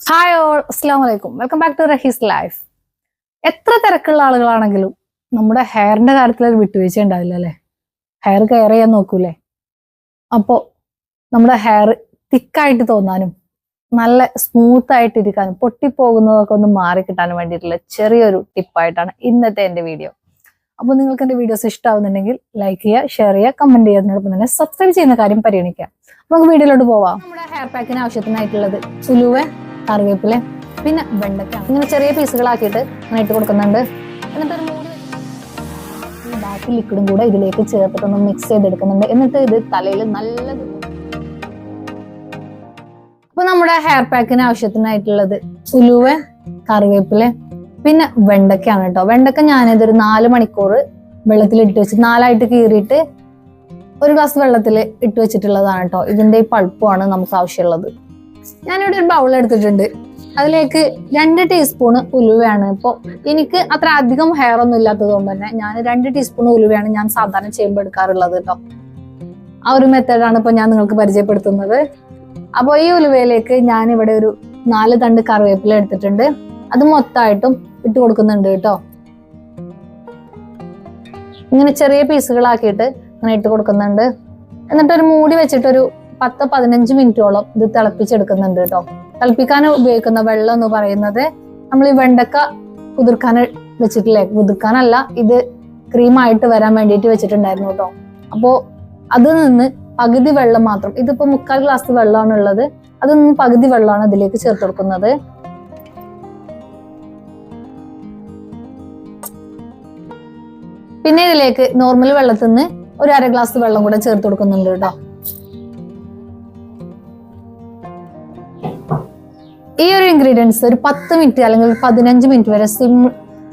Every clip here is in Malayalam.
ഹായ് ഓൾ അസ്സാം വലൈക്കും welcome back to Rahees life എത്ര തിരക്കുള്ള ആളുകളാണെങ്കിലും നമ്മുടെ ഹെയറിന്റെ കാര്യത്തിൽ ഒരു വിട്ടുവീഴ്ച ഉണ്ടാവില്ല അല്ലേ? ഹെയർ കെയർ ചെയ്യാൻ നോക്കൂലേ? അപ്പോൾ നമ്മുടെ ഹെയർ തിക്കായിട്ട് തോന്നാനും നല്ല സ്മൂത്ത് ആയിട്ട് ഇരിക്കാനും പൊട്ടിപ്പോകുന്നതൊക്കെ ഒന്ന് മാറി കിട്ടാനും വേണ്ടിയിട്ടുള്ള ചെറിയൊരു ടിപ്പായിട്ടാണ് ഇന്നത്തെ എന്റെ വീഡിയോ അപ്പോൾ നിങ്ങൾക്ക് എന്റെ വീഡിയോസ് ഇഷ്ടമാവുന്നുണ്ടെങ്കിൽ ലൈക്ക് ചെയ്യുക ഷെയർ ചെയ്യുക കമന്റ് ചെയ്യുന്നതിനോടൊപ്പം തന്നെ സബ്സ്ക്രൈബ് ചെയ്യുന്ന കാര്യം പരിഗണിക്കുക. അപ്പോൾ നമുക്ക് വീഡിയോയിലോട്ട് പോവാം. നമ്മുടെ ഹെയർ പാക്കിന് ആവശ്യത്തിനായിട്ടുള്ളത് ഉലുവ കറിവേപ്പില പിന്നെ വെണ്ടയ്ക്ക. ഇങ്ങനെ ചെറിയ പീസുകളാക്കിയിട്ട് അങ്ങനെ ഇട്ട് കൊടുക്കുന്നുണ്ട്. എന്നിട്ട് ഒരു ഈ ബാക്കി ലിക്വിഡും കൂടെ ഇതിലേക്ക് ചേർത്തിട്ടൊന്ന് മിക്സ് ചെയ്തെടുക്കുന്നുണ്ട്. എന്നിട്ട് ഇത് തലയിൽ നല്ലത് അപ്പൊ നമ്മുടെ ഹെയർ പാക്കിന് ആവശ്യത്തിനായിട്ടുള്ളത് ഉലുവ കറിവേപ്പില പിന്നെ വെണ്ടയ്ക്കാണ് കേട്ടോ. വെണ്ടയ്ക്ക ഞാനിതൊരു നാല് മണിക്കൂർ വെള്ളത്തിൽ ഇട്ട് വെച്ച് നാലായിട്ട് കീറിയിട്ട് ഒരു ഗ്ലാസ് വെള്ളത്തിൽ ഇട്ട് വെച്ചിട്ടുള്ളതാണ് കേട്ടോ. ഇതിന്റെ ഈ പൾപ്പുമാണ് നമുക്ക് ആവശ്യമുള്ളത്. ഞാനിവിടെ ഒരു ബൗൾ എടുത്തിട്ടുണ്ട്. അതിലേക്ക് രണ്ട് ടീസ്പൂണ് ഉലുവയാണ്. ഇപ്പോൾ എനിക്ക് അത്ര അധികം ഹെയർ ഒന്നും ഇല്ലാത്തത് കൊണ്ട് തന്നെ ഞാൻ രണ്ട് ടീസ്പൂൺ ഉലുവയാണ് ഞാൻ സാധാരണ ചെയ്യുമ്പോൾ എടുക്കാറുള്ളത് കേട്ടോ ആ ഒരു മെത്തേഡാണ് ഇപ്പോൾ ഞാൻ നിങ്ങൾക്ക് പരിചയപ്പെടുത്തുന്നത്. അപ്പോൾ ഈ ഉലുവയിലേക്ക് ഞാൻ ഇവിടെ ഒരു നാല് തണ്ട് കറിവേപ്പില എടുത്തിട്ടുണ്ട്. അത് മൊത്തമായിട്ടും ഇട്ട് കൊടുക്കുന്നുണ്ട് കേട്ടോ ഇങ്ങനെ ചെറിയ പീസുകളാക്കിയിട്ട് ഇങ്ങനെ ഇട്ട് കൊടുക്കുന്നുണ്ട്. എന്നിട്ടൊരു മൂടി വെച്ചിട്ടൊരു പത്ത് പതിനഞ്ച് മിനിറ്റോളം ഇത് തിളപ്പിച്ചെടുക്കുന്നുണ്ട് കേട്ടോ തിളപ്പിക്കാൻ ഉപയോഗിക്കുന്ന വെള്ളം എന്ന് പറയുന്നത് നമ്മൾ ഈ വെണ്ടക്ക കുതിർക്കാൻ വെച്ചിട്ടില്ലേ? കുതിർക്കാനല്ല ഇത് ക്രീമായിട്ട് വരാൻ വേണ്ടിയിട്ട് വെച്ചിട്ടുണ്ടായിരുന്നു കേട്ടോ അപ്പോ അതിൽ നിന്ന് പകുതി വെള്ളം മാത്രം ഇതിപ്പോ മുക്കാൽ ഗ്ലാസ് വെള്ളമാണ് ഉള്ളത്. അതിൽ നിന്ന് പകുതി വെള്ളമാണ് ഇതിലേക്ക് ചേർത്ത് കൊടുക്കുന്നത്. പിന്നെ ഇതിലേക്ക് നോർമൽ വെള്ളത്തിൽ നിന്ന് ഒരു അര ഗ്ലാസ് വെള്ളം കൂടെ ചേർത്ത് കൊടുക്കുന്നുണ്ട് കേട്ടോ ഈ ഒരു ഇൻഗ്രീഡിയൻസ് ഒരു പത്ത് മിനിറ്റ് അല്ലെങ്കിൽ പതിനഞ്ച് മിനിറ്റ് വരെ സിം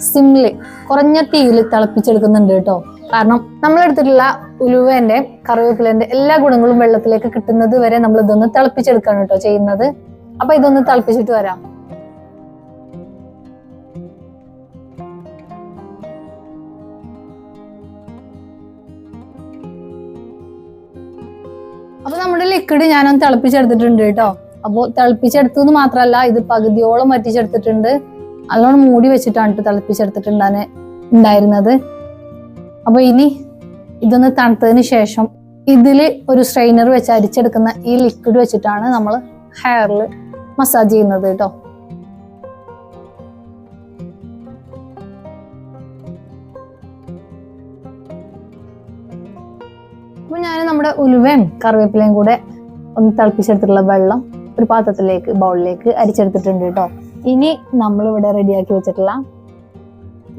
സിമ്മിൽ കുറഞ്ഞ തീയിൽ തിളപ്പിച്ചെടുക്കുന്നുണ്ട് കേട്ടോ. കാരണം നമ്മൾ എടുത്തിട്ടുള്ള ഉലുവേന്റെ കറിവേപ്പിലേന്റെ എല്ലാ ഗുണങ്ങളും വെള്ളത്തിലേക്ക് കിട്ടുന്നത് വരെ നമ്മൾ ഇതൊന്ന് തിളപ്പിച്ചെടുക്കാണ് കേട്ടോ ചെയ്യുന്നത്. അപ്പൊ ഇതൊന്ന് തിളപ്പിച്ചിട്ട് വരാം. അപ്പൊ നമ്മുടെ ലിക്വിഡ് ഞാനൊന്ന് തിളപ്പിച്ചെടുത്തിട്ടുണ്ട് കേട്ടോ. അപ്പോൾ എന്ന് മാത്രമല്ല ഇത് പകുതിയോളം വറ്റിച്ചെടുത്തിട്ടുണ്ട്. നല്ലോണം മൂടി വെച്ചിട്ടാണ് തിളപ്പിച്ചെടുത്തിട്ടുണ്ടെ ഉണ്ടായിരുന്നത്. അപ്പൊ ഇനി ഇതൊന്ന് തണുത്തതിന് ശേഷം ഇതിൽ ഒരു സ്ട്രെയിനർ വെച്ച് അരിച്ചെടുക്കുന്ന ഈ ലിക്വിഡ് വെച്ചിട്ടാണ് നമ്മൾ ഹെയറിൽ മസാജ് ചെയ്യുന്നത് കേട്ടോ അപ്പൊ ഞാൻ നമ്മുടെ ഉലുവയും കറിവേപ്പിലയും കൂടെ ഒന്ന് തിളപ്പിച്ചെടുത്തിട്ടുള്ള വെള്ളം ഒരു പാത്രത്തിലേക്ക് ബൗളിലേക്ക് അരിച്ചെടുത്തിട്ടുണ്ട് കേട്ടോ. ഇനി നമ്മൾ ഇവിടെ റെഡിയാക്കി വെച്ചിട്ടുള്ള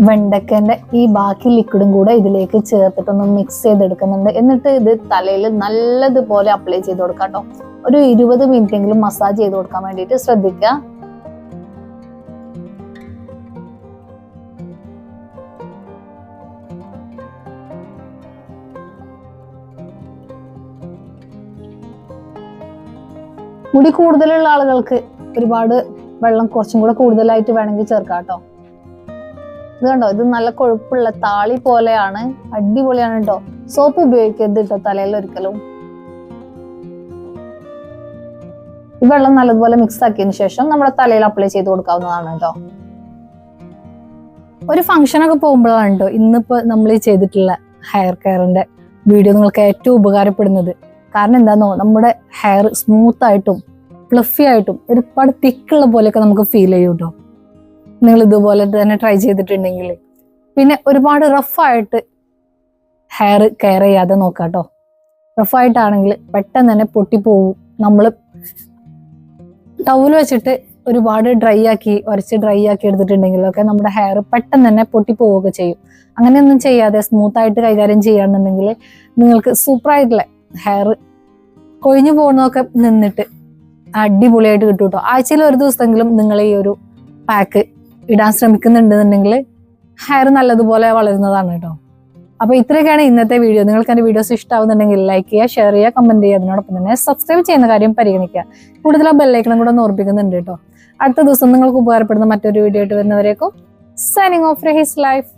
വെണ്ടക്കന്റെ ഈ ബാക്കി ലിക്വിഡും കൂടെ ഇതിലേക്ക് ചേർത്തിട്ടൊന്ന് മിക്സ് ചെയ്തെടുക്കുന്നുണ്ട്. എന്നിട്ട് ഇത് തലയിൽ നല്ലതുപോലെ അപ്ലൈ ചെയ്ത് കൊടുക്കാം കേട്ടോ. ഒരു ഇരുപത് മിനിറ്റ് എങ്കിലും മസാജ് ചെയ്ത് കൊടുക്കാൻ വേണ്ടിയിട്ട് ശ്രദ്ധിക്കുക. മുടി കൂടുതലുള്ള ആളുകൾക്ക് ഒരുപാട് വെള്ളം കുറച്ചും കൂടെ കൂടുതലായിട്ട് വേണമെങ്കിൽ ചേർക്കാം കേട്ടോ. ഇത് കണ്ടോ? ഇത് നല്ല കൊഴുപ്പുള്ള താളി പോലെയാണ് അടിപൊളിയാണ് കേട്ടോ. സോപ്പ് ഉപയോഗിക്കരുത് കേട്ടോ തലയിൽ ഒരിക്കലും. ഈ വെള്ളം നല്ലതുപോലെ മിക്സ് ആക്കിയതിനു ശേഷം നമ്മുടെ തലയിൽ അപ്ലൈ ചെയ്ത് കൊടുക്കാവുന്നതാണ് കേട്ടോ. ഒരു ഫംഗ്ഷനൊക്കെ പോകുമ്പോഴാണ് കേട്ടോ ഇന്നിപ്പോ നമ്മൾ ചെയ്തിട്ടുള്ള ഹെയർ കെയറിന്റെ വീഡിയോ നിങ്ങൾക്ക് ഏറ്റവും ഉപകാരപ്പെടുന്നത്. കാരണം എന്താണെന്നോ നമ്മുടെ ഹെയർ സ്മൂത്ത് ആയിട്ടും ഫ്ലഫി ആയിട്ടും ഒരുപാട് തിക്കുള്ള പോലെയൊക്കെ നമുക്ക് ഫീൽ ചെയ്യും കേട്ടോ നിങ്ങൾ ഇതുപോലെ തന്നെ ട്രൈ ചെയ്തിട്ടുണ്ടെങ്കിൽ. പിന്നെ ഒരുപാട് റഫായിട്ട് ഹെയർ കെയർ ചെയ്യാതെ നോക്കാം കേട്ടോ റഫായിട്ടാണെങ്കിൽ പെട്ടെന്ന് തന്നെ പൊട്ടിപ്പോവും നമ്മൾ ടൗൽ വെച്ചിട്ട് ഒരുപാട് ഡ്രൈ ആക്കി ഉരച്ച് ഡ്രൈ ആക്കി എടുത്തിട്ടുണ്ടെങ്കിലൊക്കെ നമ്മുടെ ഹെയർ പെട്ടെന്ന് തന്നെ പൊട്ടിപ്പോവുകയൊക്കെ ചെയ്യും. അങ്ങനെയൊന്നും ചെയ്യാതെ സ്മൂത്ത് ആയിട്ട് കൈകാര്യം ചെയ്യുകയാണെന്നുണ്ടെങ്കിൽ നിങ്ങൾക്ക് സൂപ്പറായിട്ടുള്ള ഹെയർ കൊഴിഞ്ഞു പോകുന്നതൊക്കെ നിന്നിട്ട് അടിപൊളിയായിട്ട് കിട്ടും കേട്ടോ. ആഴ്ചയിൽ ഒരു ദിവസമെങ്കിലും നിങ്ങൾ ഈ ഒരു പാക്ക് ഇടാൻ ശ്രമിക്കുന്നുണ്ടെന്നുണ്ടെങ്കിൽ ഹെയർ നല്ലതുപോലെ വളരുന്നതാണ് കേട്ടോ. അപ്പൊ ഇത്രയൊക്കെയാണ് ഇന്നത്തെ വീഡിയോ നിങ്ങൾക്ക് എന്റെ വീഡിയോസ് ഇഷ്ടമാവുന്നുണ്ടെങ്കിൽ ലൈക്ക് ചെയ്യുക ഷെയർ ചെയ്യുക കമന്റ് ചെയ്യുക. അതിനോടൊപ്പം തന്നെ സബ്സ്ക്രൈബ് ചെയ്യുന്ന കാര്യം പരിഗണിക്കുക. കൂടുതൽ ബെല്ലൈക്കണം കൂടെ ഓർപ്പിക്കുന്നുണ്ട് കേട്ടോ. അടുത്ത ദിവസം നിങ്ങൾക്ക് ഉപകാരപ്പെടുന്ന മറ്റൊരു വീഡിയോ ആയിട്ട് വരുന്നവരേക്കും സൈനിങ് ഓഫ് ഹിസ് ലൈഫ്